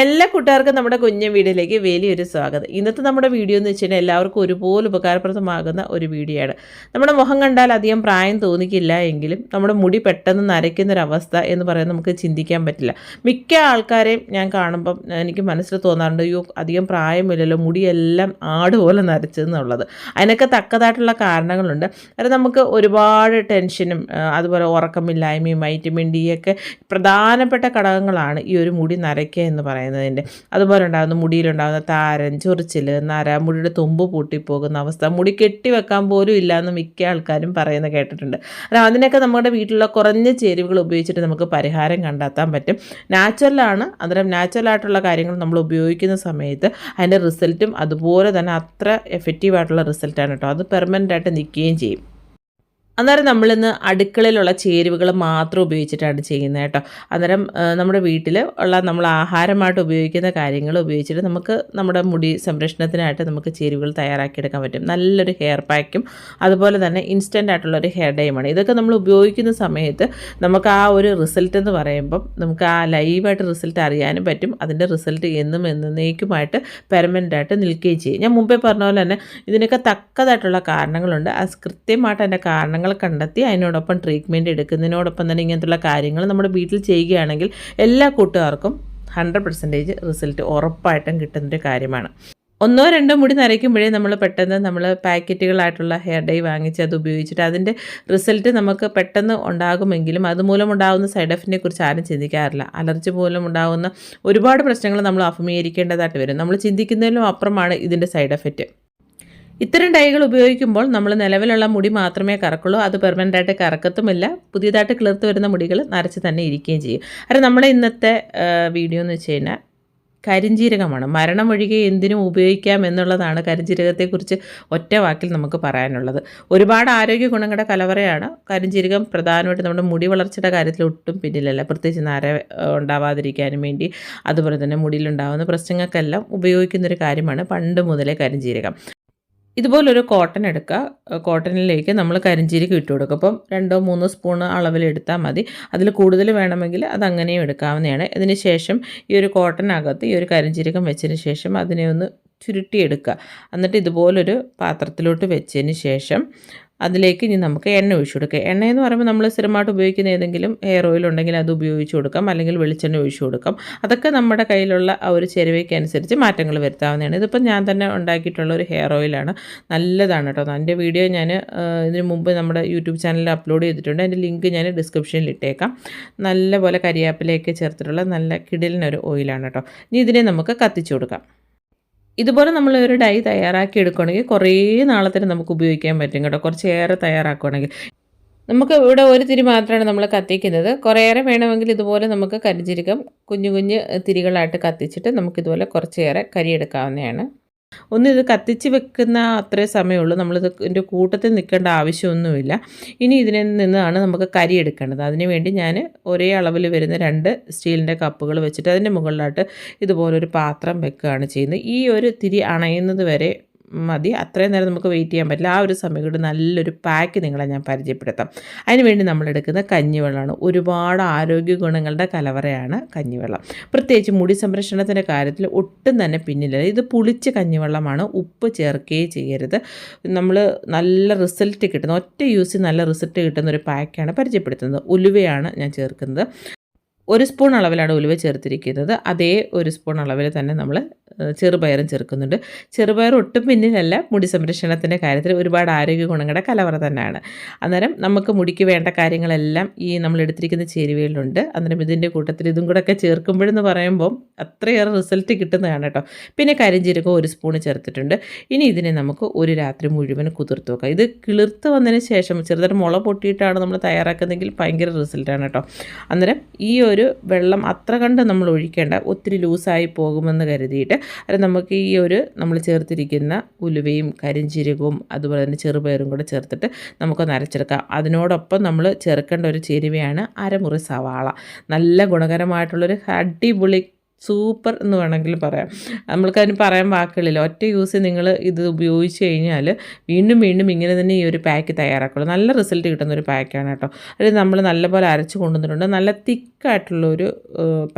എല്ലാ കൂട്ടുകാർക്കും നമ്മുടെ കുഞ്ഞൻ വീഡിയോയിലേക്ക് വലിയൊരു സ്വാഗതം. ഇന്നത്തെ നമ്മുടെ വീഡിയോ എന്ന് വെച്ച് കഴിഞ്ഞാൽ എല്ലാവർക്കും ഒരുപോലെ ഉപകാരപ്രദമാകുന്ന ഒരു വീഡിയോ ആണ് നമ്മുടെ മുഖം കണ്ടാൽ അധികം പ്രായം തോന്നിക്കില്ല എങ്കിലും നമ്മുടെ മുടി പെട്ടെന്ന് നരയ്ക്കുന്നൊരവസ്ഥ എന്ന് പറയാൻ നമുക്ക് ചിന്തിക്കാൻ പറ്റില്ല. മിക്ക ആൾക്കാരെയും ഞാൻ കാണുമ്പം എനിക്ക് മനസ്സിൽ തോന്നാറുണ്ട് അയ്യോ അധികം പ്രായമില്ലല്ലോ മുടിയെല്ലാം ആട് പോലെ നരച്ചെന്നുള്ളത്. അതിനൊക്കെ തക്കതായിട്ടുള്ള കാരണങ്ങളുണ്ട്. അത് നമുക്ക് ഒരുപാട് ടെൻഷനും അതുപോലെ ഉറക്കമില്ലായ്മയും വൈറ്റമിൻ ഡി ഒക്കെ പ്രധാനപ്പെട്ട ഘടകങ്ങളാണ് ഈ ഒരു മുടി നരയ്ക്കുക എന്ന് പറയുന്നതിന്റെ അതുപോലെ ഉണ്ടാകുന്ന മുടിയിലുണ്ടാകുന്ന താരൻ ചൊറിച്ചിൽ നര മുടിയുടെ തുമ്പ് പൊട്ടിപ്പോകുന്ന അവസ്ഥ മുടി കെട്ടിവെക്കാൻ പോലും ഇല്ല എന്ന് മിക്ക ആൾക്കാരും പറയുന്നത് കേട്ടിട്ടുണ്ട്. അല്ല അതിനൊക്കെ നമ്മുടെ വീട്ടിലുള്ള കുറഞ്ഞ ചേരുവകൾ ഉപയോഗിച്ചിട്ട് നമുക്ക് പരിഹാരം കണ്ടെത്താൻ പറ്റും. നാച്ചുറലാണ് അന്നേരം നാച്ചുറലായിട്ടുള്ള കാര്യങ്ങൾ നമ്മൾ ഉപയോഗിക്കുന്ന സമയത്ത് അതിന്റെ റിസൾട്ടും അതുപോലെ തന്നെ അത്ര എഫക്റ്റീവായിട്ടുള്ള റിസൾട്ടാണ് കേട്ടോ. അത് പെർമനന്റ് ആയിട്ട് നിൽക്കുകയും ചെയ്യും. അന്നേരം നമ്മളിന്ന് അടുക്കളയിലുള്ള ചേരുവകൾ മാത്രം ഉപയോഗിച്ചിട്ടാണ് ചെയ്യുന്നത് കേട്ടോ. അന്നേരം നമ്മുടെ വീട്ടിൽ ഉള്ള നമ്മൾ ആഹാരമായിട്ട് ഉപയോഗിക്കുന്ന കാര്യങ്ങൾ ഉപയോഗിച്ചിട്ട് നമുക്ക് നമ്മുടെ മുടി സംരക്ഷണത്തിനായിട്ട് നമുക്ക് ചേരുവകൾ തയ്യാറാക്കിയെടുക്കാൻ പറ്റും. നല്ലൊരു ഹെയർ പാക്കും അതുപോലെ തന്നെ ഇൻസ്റ്റന്റ് ആയിട്ടുള്ള ഒരു ഹെയർ ഡൈമാണ് ഇതൊക്കെ നമ്മൾ ഉപയോഗിക്കുന്ന സമയത്ത് നമുക്ക് ആ ഒരു റിസൾട്ട് എന്ന് പറയുമ്പം നമുക്ക് ആ ലൈവായിട്ട് റിസൾട്ട് അറിയാനും പറ്റും. അതിന്റെ റിസൾട്ട് എന്നും എന്നേക്കുമായിട്ട് പെർമനന്റ് ആയിട്ട് നിൽക്കുകയും ചെയ്യും. ഞാൻ മുമ്പേ പറഞ്ഞ പോലെ തന്നെ ഇതിനൊക്കെ തക്കതായിട്ടുള്ള കാരണങ്ങളുണ്ട്. അത് കൃത്യമായിട്ട് അതിന്റെ കാരണങ്ങൾ കണ്ടെത്തി അതിനോടൊപ്പം ട്രീറ്റ്മെന്റ് എടുക്കുന്നതിനോടൊപ്പം തന്നെ ഇങ്ങനത്തുള്ള കാര്യങ്ങൾ നമ്മുടെ വീട്ടിൽ ചെയ്യുകയാണെങ്കിൽ എല്ലാ കൂട്ടുകാർക്കും ഹൺഡ്രഡ് പെർസെന്റേജ് റിസൾട്ട് ഉറപ്പായിട്ടും കിട്ടുന്നൊരു കാര്യമാണ്. ഒന്നോ രണ്ടോ മുടി നരയ്ക്കുമ്പോഴേ നമ്മൾ പെട്ടെന്ന് നമ്മൾ പാക്കറ്റുകളായിട്ടുള്ള ഹെയർ ഡൈ വാങ്ങിച്ച് അത് ഉപയോഗിച്ചിട്ട് അതിന്റെ റിസൾട്ട് നമുക്ക് പെട്ടെന്ന് ഉണ്ടാകുമെങ്കിലും അതുമൂലം ഉണ്ടാകുന്ന സൈഡ് എഫക്റ്റിനെ കുറിച്ച് ആരും ചിന്തിക്കാറില്ല. അലർജി മൂലം ഉണ്ടാകുന്ന ഒരുപാട് പ്രശ്നങ്ങൾ നമ്മൾ അഭിമുഖീകരിക്കേണ്ടതായിട്ട് വരും. നമ്മൾ ചിന്തിക്കുന്നതിലും അപ്പുറമാണ് ഇതിന്റെ സൈഡ് എഫക്റ്റ് ഇത്തരം ഡൈകൾ ഉപയോഗിക്കുമ്പോൾ നമ്മൾ നിലവിലുള്ള മുടി മാത്രമേ കറക്കുള്ളൂ. അത് പെർമനന്റ് ആയിട്ട് കറക്കത്തുമില്ല. പുതിയതായിട്ട് കിളിർത്ത് വരുന്ന മുടികൾ നരച്ച് തന്നെ ഇരിക്കുകയും ചെയ്യും. അത് നമ്മുടെ ഇന്നത്തെ വീഡിയോ എന്ന് വെച്ച് കഴിഞ്ഞാൽ കരിഞ്ജീരകമാണ് മരണം ഒഴികെ എന്തിനും ഉപയോഗിക്കാം എന്നുള്ളതാണ് കരിഞ്ജീരകത്തെക്കുറിച്ച് ഒറ്റ വാക്കിൽ നമുക്ക് പറയാനുള്ളത്. ഒരുപാട് ആരോഗ്യ ഗുണങ്ങളുടെ കലവറയാണ്. കരിഞ്ജീരകം പ്രധാനമായിട്ട് നമ്മുടെ മുടി വളർച്ചയുടെ കാര്യത്തിൽ ഒട്ടും പിന്നിലല്ല. പ്രത്യേകിച്ച് നര ഉണ്ടാവാതിരിക്കാനും വേണ്ടി. അതുപോലെ തന്നെ മുടിയിലുണ്ടാകുന്ന പ്രശ്നങ്ങൾക്കെല്ലാം ഉപയോഗിക്കുന്നൊരു കാര്യമാണ് പണ്ട് മുതലേ കരിഞ്ജീരകം ഇതുപോലൊരു കോട്ടൺ എടുക്കുക. കോട്ടണിലേക്ക് നമ്മൾ കരിഞ്ചീരിക്ക് ഇട്ട് കൊടുക്കുക. അപ്പം രണ്ടോ മൂന്നോ സ്പൂൺ അളവിൽ എടുത്താൽ മതി. അതിൽ കൂടുതൽ വേണമെങ്കിൽ അത് അങ്ങനെയും എടുക്കാവുന്നതാണ്. ഇതിന് ശേഷം ഈ ഒരു കോട്ടനകത്ത് ഈ ഒരു കരിഞ്ചീരകം വെച്ചതിന് ശേഷം അതിനെ ഒന്ന് ചുരുട്ടിയെടുക്കുക. എന്നിട്ട് ഇതുപോലൊരു പാത്രത്തിലോട്ട് വെച്ചതിന് ശേഷം അതിലേക്ക് ഇനി നമുക്ക് എണ്ണ ഒഴിച്ചു കൊടുക്കുക എണ്ണ എന്ന് പറയുമ്പോൾ നമ്മൾ സ്ഥിരമായിട്ട് ഉപയോഗിക്കുന്ന ഏതെങ്കിലും ഹെയർ ഓയിൽ ഉണ്ടെങ്കിൽ അത് ഉപയോഗിച്ച് കൊടുക്കാം. അല്ലെങ്കിൽ വെളിച്ചെണ്ണ ഒഴിച്ചു കൊടുക്കാം. അതൊക്കെ നമ്മുടെ കയ്യിലുള്ള ആ ഒരു ചെരുവയ്ക്ക് അനുസരിച്ച് മാറ്റങ്ങൾ വരുത്താവുന്നതാണ്. ഇതിപ്പോൾ ഞാൻ തന്നെ ഉണ്ടാക്കിയിട്ടുള്ള ഒരു ഹെയർ ഓയിലാണ് നല്ലതാണ് കേട്ടോ. എന്റെ വീഡിയോ ഞാൻ ഇതിന് മുമ്പ് നമ്മുടെ യൂട്യൂബ് ചാനലിൽ അപ്ലോഡ് ചെയ്തിട്ടുണ്ട്. അതിന്റെ ലിങ്ക് ഞാൻ ഡിസ്ക്രിപ്ഷനിൽ ഇട്ടേക്കാം. നല്ലപോലെ കരിയാപ്പിലേക്ക് ചേർത്തിട്ടുള്ള നല്ല കിടിലിനൊരു ഓയിലാണ് കേട്ടോ. ഇനി ഇതിനെ നമുക്ക് കത്തിച്ചു കൊടുക്കാം. ഇതുപോലെ നമ്മൾ ഒരു ഡൈ തയ്യാറാക്കി എടുക്കുകയാണെങ്കിൽ കുറേ നാളത്തിന് നമുക്ക് ഉപയോഗിക്കാൻ പറ്റും കേട്ടോ. കുറച്ചേറെ തയ്യാറാക്കുകയാണെങ്കിൽ നമുക്ക് ഇവിടെ ഒരു തിരി മാത്രമാണ് നമ്മൾ കത്തിക്കുന്നത്. കുറേയേറെ വേണമെങ്കിൽ ഇതുപോലെ നമുക്ക് കരിഞ്ചീരകം കുഞ്ഞു കുഞ്ഞ് തിരികളായിട്ട് കത്തിച്ചിട്ട് നമുക്കിതുപോലെ കുറച്ചേറെ കരിയെടുക്കാവുന്നതാണ്. ഒന്ന് ഇത് കത്തിച്ച് വെക്കുന്ന അത്രേ സമയമുള്ളൂ. നമ്മളിത് ഇതിന്റെ കൂട്ടത്തിൽ നിൽക്കേണ്ട ആവശ്യമൊന്നുമില്ല. ഇനി ഇതിൽ നിന്നാണ് നമുക്ക് കരി എടുക്കേണ്ടത്. അതിന് വേണ്ടി ഞാൻ ഒരേ അളവിൽ വരുന്ന രണ്ട് സ്റ്റീലിന്റെ കപ്പുകൾ വെച്ചിട്ട് അതിന്റെ മുകളിലായിട്ട് ഇതുപോലൊരു പാത്രം വെക്കുകയാണ് ചെയ്യുന്നത്. ഈ ഒരു തിരി അണയുന്നത് വരെ മതി. അത്രയും നേരം നമുക്ക് വെയിറ്റ് ചെയ്യാൻ പറ്റില്ല. ആ ഒരു സമയം നല്ലൊരു പാക്ക് നിങ്ങളെ ഞാൻ പരിചയപ്പെടുത്താം. അതിനുവേണ്ടി നമ്മൾ എടുക്കുന്ന കഞ്ഞിവെള്ളമാണ്. ഒരുപാട് ആരോഗ്യ ഗുണങ്ങളുടെ കലവറയാണ് കഞ്ഞിവെള്ളം. പ്രത്യേകിച്ച് മുടി സംരക്ഷണത്തിന്റെ കാര്യത്തിൽ ഒട്ടും തന്നെ പിന്നിലല്ല ഇത് പുളിച്ച് കഞ്ഞിവെള്ളമാണ്. ഉപ്പ് ചേർക്കുകയും ചെയ്യരുത്. നമ്മൾ നല്ല റിസൾട്ട് കിട്ടുന്ന ഒറ്റ യൂസിൽ നല്ല റിസൾട്ട് കിട്ടുന്ന ഒരു പാക്കാണ് പരിചയപ്പെടുത്തുന്നത്. ഉലുവയാണ് ഞാൻ ചേർക്കുന്നത്. ഒരു സ്പൂൺ അളവിലാണ് ഉലുവ ചേർത്തിരിക്കുന്നത്. അതേ ഒരു സ്പൂൺ അളവിൽ തന്നെ നമ്മൾ ചെറുപയറും ചേർക്കുന്നുണ്ട്. ചെറുപയർ ഒട്ടും പിന്നിലല്ല മുടി സംരക്ഷണത്തിന്റെ കാര്യത്തിൽ ഒരുപാട് ആരോഗ്യ ഗുണങ്ങളുടെ കലവറ തന്നെയാണ്. അന്നേരം നമുക്ക് മുടിക്ക് വേണ്ട കാര്യങ്ങളെല്ലാം ഈ നമ്മൾ എടുത്തിരിക്കുന്ന ചേരുവയിലുണ്ട് അന്നേരം ഇതിന്റെ കൂട്ടത്തിൽ ഇതും കൂടെ ഒക്കെ ചേർക്കുമ്പോഴെന്ന് പറയുമ്പോൾ അത്രയേറെ റിസൾട്ട് കിട്ടുന്നതാണ് കേട്ടോ. പിന്നെ കരിഞ്ചീരകം ഒരു സ്പൂൺ ചേർത്തിട്ടുണ്ട്. ഇനി ഇതിനെ നമുക്ക് ഒരു രാത്രി മുഴുവൻ കുതിർത്ത് വെക്കാം. ഇത് കിളിർത്ത് വന്നതിന് ശേഷം ചെറുതായിട്ട് മുള പൊട്ടിയിട്ടാണ് നമ്മൾ തയ്യാറാക്കുന്നതെങ്കിൽ ഭയങ്കര റിസൾട്ടാണ് കേട്ടോ. അന്നേരം ഈ ഒരു വെള്ളം അത്ര കണ്ട് നമ്മൾ ഒഴിക്കേണ്ട ഒത്തിരി ലൂസായി പോകുമെന്ന് കരുതിയിട്ട് അത് നമുക്ക് ഈ ഒരു നമ്മൾ ചേർത്തിരിക്കുന്ന ഉലുവയും കരിഞ്ചീരകവും അതുപോലെ തന്നെ ചെറുപയറും കൂടെ ചേർത്തിട്ട് നമുക്കൊന്ന് അരച്ചെടുക്കാം. അതിനോടൊപ്പം നമ്മൾ ചേർക്കേണ്ട ഒരു ചേരുവയാണ് അരമുറി സവാള. നല്ല ഗുണകരമായിട്ടുള്ളൊരു അടിപൊളി സൂപ്പർ എന്ന് വേണമെങ്കിൽ പറയാം. നമ്മൾക്കതിന് പറയാൻ വാക്കുകളില്ല. ഒറ്റ യൂസ് നിങ്ങൾ ഇത് ഉപയോഗിച്ച് കഴിഞ്ഞാൽ വീണ്ടും വീണ്ടും ഇങ്ങനെ തന്നെ ഈ ഒരു പാക്ക് തയ്യാറാക്കുള്ളൂ. നല്ല റിസൾട്ട് കിട്ടുന്ന ഒരു പാക്കാണ് കേട്ടോ. അത് നമ്മൾ നല്ലപോലെ അരച്ച് കൊണ്ടുവന്നിട്ടുണ്ട്. നല്ല തിക്കായിട്ടുള്ള ഒരു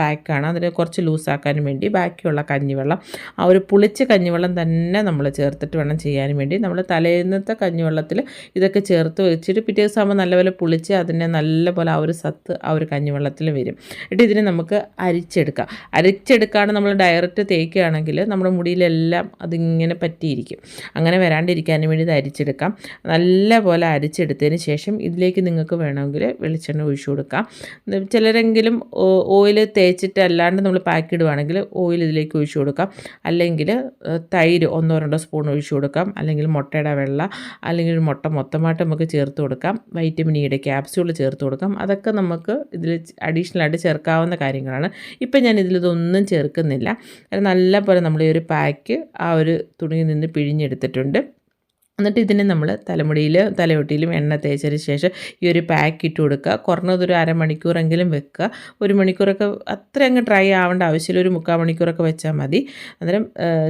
പാക്കാണ്. അതിന് കുറച്ച് ലൂസാക്കാനും വേണ്ടി ബാക്കിയുള്ള കഞ്ഞിവെള്ളം ആ ഒരു പുളിച്ച കഞ്ഞിവെള്ളം തന്നെ നമ്മൾ ചേർത്തിട്ട് വേണം ചെയ്യാനും വേണ്ടി. നമ്മൾ തലേന്നത്തെ കഞ്ഞിവെള്ളത്തിൽ ഇതൊക്കെ ചേർത്ത് വെച്ചിട്ട് പിറ്റേ ദിവസം ആകുമ്പോൾ നല്ലപോലെ പുളിച്ച് അതിനെ നല്ലപോലെ ആ ഒരു സത്ത് ആ ഒരു കഞ്ഞിവെള്ളത്തിൽ വരും. എന്നിട്ട് ഇതിനെ നമുക്ക് അരിച്ചെടുക്കാം. അരിച്ചെടുക്കാണ്ട് നമ്മൾ ഡയറക്റ്റ് തേക്കുകയാണെങ്കിൽ നമ്മുടെ മുടിയിലെല്ലാം അതിങ്ങനെ പറ്റിയിരിക്കും. അങ്ങനെ വരാണ്ടിരിക്കാനും വേണ്ടി ഇത് അരിച്ചെടുക്കാം. നല്ല പോലെ അരിച്ചെടുത്തതിന് ശേഷം ഇതിലേക്ക് നിങ്ങൾക്ക് വേണമെങ്കിൽ വെളിച്ചെണ്ണ ഒഴിച്ചു കൊടുക്കാം. ചിലരെങ്കിലും ഓയിൽ തേച്ചിട്ട് അല്ലാണ്ട് നമ്മൾ പാക്ക് ഇടുവാണെങ്കിൽ ഓയിൽ ഇതിലേക്ക് ഒഴിച്ചു കൊടുക്കാം. അല്ലെങ്കിൽ തൈര് ഒന്നോ രണ്ടോ സ്പൂൺ ഒഴിച്ചു കൊടുക്കാം. അല്ലെങ്കിൽ മുട്ടയുടെ വെള്ള അല്ലെങ്കിൽ മുട്ട മൊത്തമായിട്ട് നമുക്ക് ചേർത്ത് കൊടുക്കാം. വൈറ്റമിൻ ഇയുടെ ക്യാപ്സ്യൂൾ ചേർത്ത് കൊടുക്കാം. അതൊക്കെ നമുക്ക് ഇതിൽ അഡീഷണലായിട്ട് ചേർക്കാവുന്ന കാര്യങ്ങളാണ്. ഇപ്പം ഞാൻ ഇതിലിതൊന്നും ചേർക്കുന്നില്ല. നല്ല പോലെ നമ്മൾ ഈ ഒരു പാക്ക് ആ ഒരു തുണിയിൽ നിന്ന് പിഴിഞ്ഞെടുത്തിട്ടുണ്ട്. എന്നിട്ട് ഇതിനെ നമ്മൾ തലമുടിയിൽ തലയൊട്ടിയിലും എണ്ണ തേച്ചതിന് ശേഷം ഈ ഒരു പാക്ക് ഇട്ട് കൊടുക്കുക. കുറഞ്ഞതൊരു അരമണിക്കൂറെങ്കിലും വെക്കുക. ഒരു മണിക്കൂറൊക്കെ അത്ര അങ്ങ് ഡ്രൈ ആവേണ്ട ആവശ്യമില്ല. ഒരു മുക്കാൽ മണിക്കൂറൊക്കെ വെച്ചാൽ മതി. അന്നേരം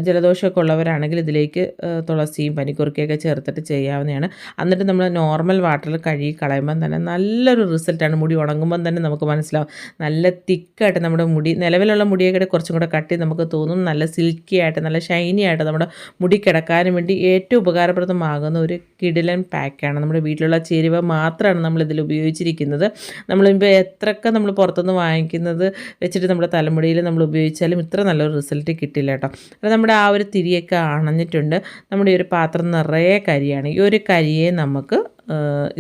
ജലദോഷമൊക്കെ ഉള്ളവരാണെങ്കിൽ ഇതിലേക്ക് തുളസിയും പനിക്കുറുക്കയൊക്കെ ചേർത്തിട്ട് ചെയ്യാവുന്നതാണ്. എന്നിട്ട് നമ്മൾ നോർമൽ വാട്ടറിൽ കഴുകി കളയുമ്പം തന്നെ നല്ലൊരു റിസൾട്ടാണ് മുടി ഉണങ്ങുമ്പം തന്നെ നമുക്ക് മനസ്സിലാവും. നല്ല തിക്കായിട്ട് നമ്മുടെ മുടി നിലവിലുള്ള മുടിയൊക്കെ കുറച്ചും കൂടെ കട്ടി നമുക്ക് തോന്നും. നല്ല സിൽക്കി ആയിട്ട് നല്ല ഷൈനി ആയിട്ട് നമ്മുടെ മുടി കിടക്കാനും വേണ്ടി ഏറ്റവും ഉപകാരപ്രദം ആകുന്ന ഒരു കിടിലൻ പാക്കാണ് നമ്മുടെ വീട്ടിലുള്ള ചേരുവ മാത്രമാണ് നമ്മൾ ഇതിൽ ഉപയോഗിച്ചിരിക്കുന്നത്. നമ്മളിപ്പോൾ എത്രയൊക്കെ നമ്മൾ പുറത്തുനിന്ന് വാങ്ങിക്കുന്നത് വെച്ചിട്ട് നമ്മുടെ തലമുടിയിൽ നമ്മൾ ഉപയോഗിച്ചാലും ഇത്ര നല്ലൊരു റിസൾട്ട് കിട്ടില്ല കേട്ടോ. അത് നമ്മുടെ ആ ഒരു തിരിയൊക്കെ അണഞ്ഞിട്ടുണ്ട്. നമ്മുടെ ഈ ഒരു പാത്രം നിറയെ കരിയാണ്. ഈ ഒരു കരിയെ നമുക്ക്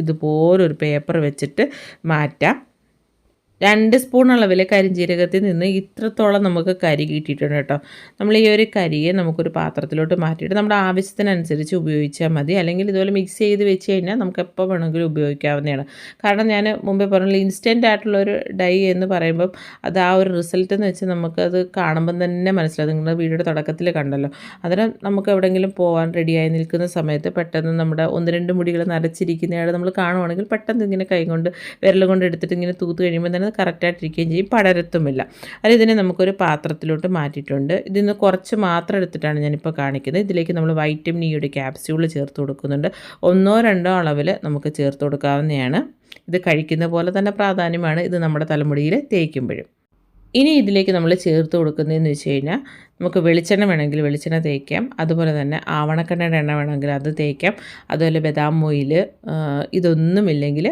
ഇതുപോലൊരു പേപ്പർ വെച്ചിട്ട് മാറ്റാം. രണ്ട് സ്പൂൺ അളവിലെ കരിഞ്ജീരകത്തിൽ നിന്ന് ഇത്രത്തോളം നമുക്ക് കരി കിട്ടിയിട്ടുണ്ട് കേട്ടോ. നമ്മൾ ഈ ഒരു കരിയെ നമുക്കൊരു പാത്രത്തിലോട്ട് മാറ്റിയിട്ട് നമ്മുടെ ആവശ്യത്തിനനുസരിച്ച് ഉപയോഗിച്ചാൽ മതി. അല്ലെങ്കിൽ ഇതുപോലെ മിക്സ് ചെയ്ത് വെച്ച് കഴിഞ്ഞാൽ നമുക്ക് എപ്പോൾ വേണമെങ്കിലും ഉപയോഗിക്കാവുന്നതാണ്. കാരണം ഞാൻ മുമ്പേ പറഞ്ഞില്ല ഇൻസ്റ്റന്റ് ആയിട്ടുള്ളൊരു ഡൈ എന്ന് പറയുമ്പം അത് ആ ഒരു റിസൾട്ട് എന്ന് വെച്ച് നമുക്കത് കാണുമ്പം തന്നെ മനസ്സിലാവും. നിങ്ങളുടെ വീടിന്റെ തുടക്കത്തിൽ കണ്ടല്ലോ. അന്നേരം നമുക്ക് എവിടെയെങ്കിലും പോകാൻ റെഡിയായി നിൽക്കുന്ന സമയത്ത് പെട്ടെന്ന് നമ്മുടെ ഒന്ന് രണ്ട് മുടികൾ നരച്ചിരിക്കുന്നയാൾ നമ്മൾ കാണുവാണെങ്കിൽ പെട്ടെന്ന് ഇങ്ങനെ കൈകൊണ്ട് വിരൽ കൊണ്ട് എടുത്തിട്ട് ഇങ്ങനെ തൂത്ത് കഴിയുമ്പോൾ തന്നെ പറയുന്നത് കറക്റ്റായിട്ടിരിക്കുകയും ചെയ്യും. പടരത്തുമില്ല. അത് ഇതിനെ നമുക്കൊരു പാത്രത്തിലോട്ട് മാറ്റിയിട്ടുണ്ട്. ഇതിൽ നിന്ന് കുറച്ച് മാത്രം എടുത്തിട്ടാണ് ഞാനിപ്പോൾ കാണിക്കുന്നത്. ഇതിലേക്ക് നമ്മൾ വൈറ്റമിൻ ഇയുടെ ക്യാപ്സ്യൂൾ ചേർത്ത് കൊടുക്കുന്നുണ്ട്. ഒന്നോ രണ്ടോ അളവിൽ നമുക്ക് ചേർത്ത് കൊടുക്കാവുന്നതാണ്. ഇത് കഴിക്കുന്ന പോലെ തന്നെ പ്രാധാന്യമാണ് ഇത് നമ്മുടെ തലമുടിയിൽ തേക്കുമ്പോഴും. ഇനി ഇതിലേക്ക് നമ്മൾ ചേർത്ത് കൊടുക്കുന്നതെന്ന് വെച്ച് കഴിഞ്ഞാൽ നമുക്ക് വെളിച്ചെണ്ണ വേണമെങ്കിൽ വെളിച്ചെണ്ണ തേക്കാം. അതുപോലെ തന്നെ ആവണക്കണ്ണയുടെ എണ്ണ വേണമെങ്കിൽ അത് തേക്കാം. അതുപോലെ ബദാം ഓയിൽ ഇതൊന്നുമില്ലെങ്കിൽ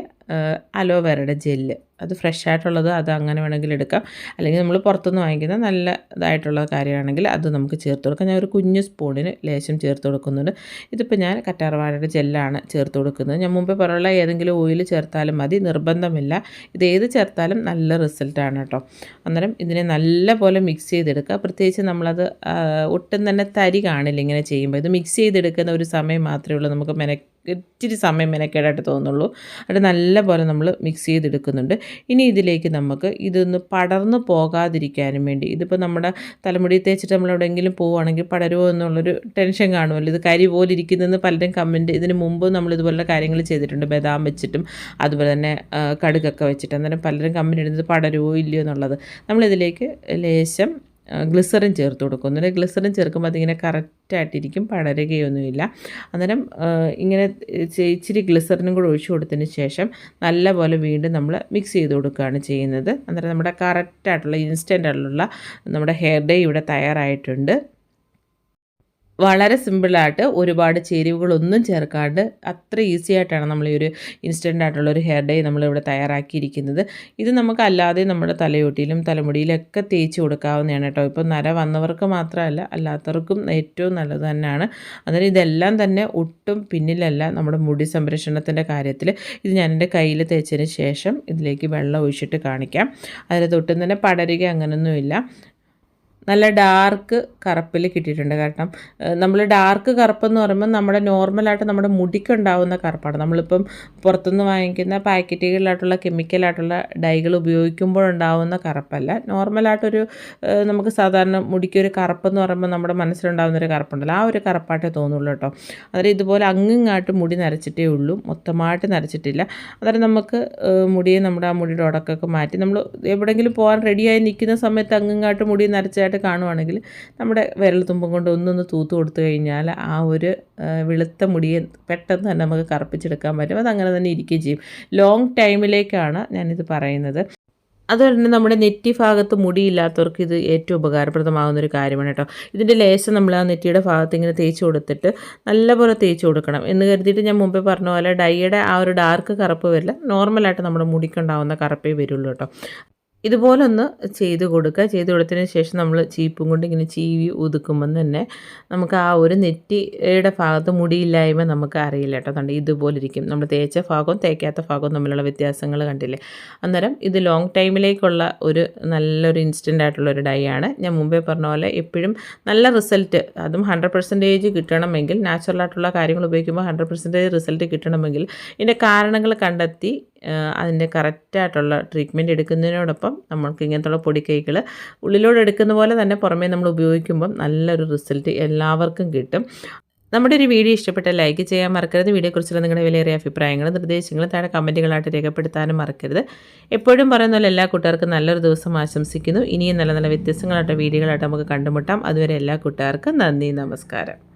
അലോവേറയുടെ ജെല്ല് അത് ഫ്രഷ് ആയിട്ടുള്ളത് അത് അങ്ങനെ വേണമെങ്കിൽ എടുക്കാം. അല്ലെങ്കിൽ നമ്മൾ പുറത്തുനിന്ന് വാങ്ങിക്കുന്ന നല്ല ഇതായിട്ടുള്ള കാര്യമാണെങ്കിൽ അത് നമുക്ക് ചേർത്ത് കൊടുക്കാം. ഞാൻ ഒരു കുഞ്ഞു സ്പൂണിന് ലേശം ചേർത്ത് കൊടുക്കുന്നുണ്ട്. ഇതിപ്പോൾ ഞാൻ കറ്റാർവാഴയുടെ ജെല്ലാണ് ചേർത്ത് കൊടുക്കുന്നത്. ഞാൻ മുമ്പേ പറയുള്ള ഏതെങ്കിലും ഓയിൽ ചേർത്താലും മതി നിർബന്ധമില്ല. ഇത് ഏത് ചേർത്താലും നല്ല റിസൾട്ടാണ് കേട്ടോ. അന്നേരം ഇതിനെ നല്ല പോലെ മിക്സ് ചെയ്തെടുക്കുക. പ്രത്യേകിച്ച് നമ്മളത് ഒട്ടും തന്നെ തരി കാണില്ല ഇങ്ങനെ ചെയ്യുമ്പോൾ. ഇത് മിക്സ് ചെയ്തെടുക്കുന്ന ഒരു സമയം മാത്രമേ ഉള്ളൂ നമുക്ക് മെന ഇച്ചിരി സമയം മെനക്കേടായിട്ട് തോന്നുള്ളൂ അത് നല്ല പോലെ നമ്മൾ മിക്സ് ചെയ്തെടുക്കുന്നുണ്ട്. ഇനി ഇതിലേക്ക് നമുക്ക് ഇതൊന്ന് പടർന്നു പോകാതിരിക്കാനും വേണ്ടി ഇതിപ്പോൾ നമ്മുടെ തലമുടി തേച്ചിട്ട് നമ്മൾ എവിടെയെങ്കിലും പോവുകയാണെങ്കിൽ പടരുമോ എന്നുള്ളൊരു ടെൻഷൻ കാണുമല്ലോ. ഇത് കരി പോലെ ഇരിക്കുന്നതെന്ന് പലരും കമന്റ് ഇതിന് മുമ്പ് നമ്മൾ ഇതുപോലുള്ള കാര്യങ്ങൾ ചെയ്തിട്ടുണ്ട്. ബദാം വെച്ചിട്ടും അതുപോലെ തന്നെ കടുകൊക്കെ വെച്ചിട്ട്. അന്നേരം പലരും കമന്റ് ഇടുന്നത് പടരുമോ ഇല്ലയോ എന്നുള്ളത്. നമ്മളിതിലേക്ക് ലേശം ഗ്ലിസറിൻ ചേർത്ത് കൊടുക്കും. അന്നേരം ഗ്ലിസറിൻ ചേർക്കുമ്പോൾ അതിങ്ങനെ കറക്റ്റായിട്ടിരിക്കും പടരുകയൊന്നുമില്ല. അന്നേരം ഇങ്ങനെ ഇച്ചിരി ഗ്ലിസറിനും കൂടെ ഒഴിച്ചു കൊടുത്തതിന് ശേഷം നല്ലപോലെ വീണ്ടും നമ്മൾ മിക്സ് ചെയ്ത് കൊടുക്കുകയാണ് ചെയ്യുന്നത്. അന്നേരം നമ്മുടെ കറക്റ്റായിട്ടുള്ള ഇൻസ്റ്റന്റ് ആയിട്ടുള്ള നമ്മുടെ ഹെയർ ഡേ ഇവിടെ തയ്യാറായിട്ടുണ്ട്. വളരെ സിമ്പിളായിട്ട് ഒരുപാട് ചേരുവകളൊന്നും ചേർക്കാണ്ട് അത്ര ഈസി ആയിട്ടാണ് നമ്മൾ ഈ ഒരു ഇൻസ്റ്റന്റ് ആയിട്ടുള്ള ഒരു ഹെയർ ഡേ നമ്മളിവിടെ തയ്യാറാക്കിയിരിക്കുന്നത്. ഇത് നമുക്ക് അല്ലാതെ നമ്മുടെ തലയോട്ടിയിലും തലമുടിയിലൊക്കെ തേച്ച് കൊടുക്കാവുന്നതാണ് കേട്ടോ. ഇപ്പോൾ നര വന്നവർക്ക് മാത്രമല്ല അല്ലാത്തവർക്കും ഏറ്റവും നല്ലത് തന്നെയാണ്. അന്നേരം ഇതെല്ലാം തന്നെ ഒട്ടും പിന്നിലല്ല നമ്മുടെ മുടി സംരക്ഷണത്തിന്റെ കാര്യത്തിൽ. ഇത് ഞാൻ എന്റെ കയ്യിൽ തേച്ചതിന് ശേഷം ഇതിലേക്ക് വെള്ളം ഒഴിച്ചിട്ട് കാണിക്കാം. അതിൽ തൊട്ടും തന്നെ പടരുക അങ്ങനെയൊന്നുമില്ല നല്ല ഡാർക്ക് കറുപ്പിൽ കിട്ടിയിട്ടുണ്ട്. കാരണം നമ്മൾ ഡാർക്ക് കറുപ്പെന്ന് പറയുമ്പോൾ നമ്മുടെ നോർമലായിട്ട് നമ്മുടെ മുടിക്കുണ്ടാവുന്ന കറുപ്പാണ്. നമ്മളിപ്പം പുറത്തുനിന്ന് വാങ്ങിക്കുന്ന പാക്കറ്റുകളിലായിട്ടുള്ള കെമിക്കലായിട്ടുള്ള ഡൈകൾ ഉപയോഗിക്കുമ്പോഴുണ്ടാവുന്ന കറുപ്പല്ല. നോർമലായിട്ടൊരു നമുക്ക് സാധാരണ മുടിക്കൊരു കറുപ്പെന്ന് പറയുമ്പോൾ നമ്മുടെ മനസ്സിലുണ്ടാകുന്ന ഒരു കറുപ്പുണ്ടല്ലോ. ആ ഒരു കറുപ്പായിട്ടേ തോന്നുള്ളൂ കേട്ടോ. അതായത് ഇതുപോലെ അങ്ങിങ്ങായിട്ട് മുടി നരച്ചിട്ടേ ഉള്ളൂ. മൊത്തമായിട്ട് നരച്ചിട്ടില്ല. അതായത് നമുക്ക് മുടിയെ നമ്മുടെ ആ മുടിയുടെ ഉടക്കൊക്കെ മാറ്റി നമ്മൾ എവിടെയെങ്കിലും പോകാൻ റെഡിയായി നിൽക്കുന്ന സമയത്ത് അങ്ങിങ്ങായിട്ട് മുടി നരച്ചായിട്ട് കാണുവാണെങ്കിൽ നമ്മുടെ വിരൽ തുമ്പും കൊണ്ട് ഒന്നൊന്ന് തൂത്ത് കൊടുത്തു കഴിഞ്ഞാൽ ആ ഒരു വെളുത്ത മുടിയെ പെട്ടെന്ന് തന്നെ നമുക്ക് കറുപ്പിച്ചെടുക്കാൻ പറ്റും. അതങ്ങനെ തന്നെ ഇരിക്കുകയും ചെയ്യും. ലോങ് ടൈമിലേക്കാണ് ഞാനിത് പറയുന്നത്. അതുപോലെ തന്നെ നമ്മുടെ നെറ്റി ഭാഗത്ത് മുടിയില്ലാത്തവർക്ക് ഇത് ഏറ്റവും ഉപകാരപ്രദമാകുന്ന ഒരു കാര്യമാണ് കേട്ടോ. ഇതിന്റെ ലേശം നമ്മൾ ആ നെറ്റിയുടെ ഭാഗത്ത് ഇങ്ങനെ തേച്ച് കൊടുത്തിട്ട് നല്ലപോലെ തേച്ച് കൊടുക്കണം എന്ന് കരുതിയിട്ട് ഞാൻ മുമ്പേ പറഞ്ഞ പോലെ ഡൈയുടെ ആ ഒരു ഡാർക്ക് കറുപ്പ് വരില്ല. നോർമലായിട്ട് നമ്മുടെ മുടിക്കുണ്ടാവുന്ന കറുപ്പേ വരുള്ളൂ കേട്ടോ. ഇതുപോലെ ഒന്ന് ചെയ്ത് കൊടുക്കുക ചെയ്ത് കൊടുത്തതിന് ശേഷം നമ്മൾ ചീപ്പും കൊണ്ട് ഇങ്ങനെ ചീവി ഒതുക്കുമ്പം തന്നെ നമുക്ക് ആ ഒരു നെറ്റിയുടെ ഭാഗത്ത് മുടിയില്ലായ്മ നമുക്ക് അറിയില്ല കേട്ടോ. കണ്ട്? ഇതുപോലെ ഇരിക്കും നമ്മൾ തേച്ച ഭാഗവും തേക്കാത്ത ഭാഗവും തമ്മിലുള്ള വ്യത്യാസങ്ങൾ കണ്ടില്ലേ? അന്നേരം ഇത് ലോങ് ടൈമിലേക്കുള്ള ഒരു നല്ലൊരു ഇൻസ്റ്റന്റ് ആയിട്ടുള്ള ഒരു ഡൈ ആണ്. ഞാൻ മുമ്പേ പറഞ്ഞ പോലെ എപ്പോഴും നല്ല റിസൾട്ട് അതും ഹൺഡ്രഡ് പെർസെന്റേജ് കിട്ടണമെങ്കിൽ നാച്ചുറൽ ആയിട്ടുള്ള കാര്യങ്ങൾ ഉപയോഗിക്കുമ്പോൾ ഹൺഡ്രഡ് പെർസെന്റേജ് റിസൾട്ട് കിട്ടണമെങ്കിൽ ഇതിന്റെ കാരണങ്ങൾ കണ്ടെത്തി അതിന്റെ കറക്റ്റായിട്ടുള്ള ട്രീറ്റ്മെന്റ് എടുക്കുന്നതിനോടൊപ്പം നമ്മൾക്ക് ഇങ്ങനത്തുള്ള പൊടിക്കൈകൾ ഉള്ളിലൂടെ എടുക്കുന്ന പോലെ തന്നെ പുറമേ നമ്മൾ ഉപയോഗിക്കുമ്പം നല്ലൊരു റിസൾട്ട് എല്ലാവർക്കും കിട്ടും. നമ്മുടെ ഒരു വീഡിയോ ഇഷ്ടപ്പെട്ട ലൈക്ക് ചെയ്യാൻ മറക്കരുത്. വീഡിയോക്കുറിച്ചുള്ള നിങ്ങളുടെ വിലയേറിയ അഭിപ്രായങ്ങളും നിർദ്ദേശങ്ങളും താഴെ കമന്റുകളായിട്ട് രേഖപ്പെടുത്താനും മറക്കരുത്. എപ്പോഴും പറയുന്ന പോലെ എല്ലാ കൂട്ടുകാർക്കും നല്ലൊരു ദിവസം ആശംസിക്കുന്നു. ഇനിയും നല്ല നല്ല വ്യത്യസ്തങ്ങളായിട്ട് വീഡിയോകളായിട്ട് നമുക്ക് കണ്ടുമുട്ടാം. അതുവരെ എല്ലാ കൂട്ടുകാർക്കും നന്ദി നമസ്കാരം.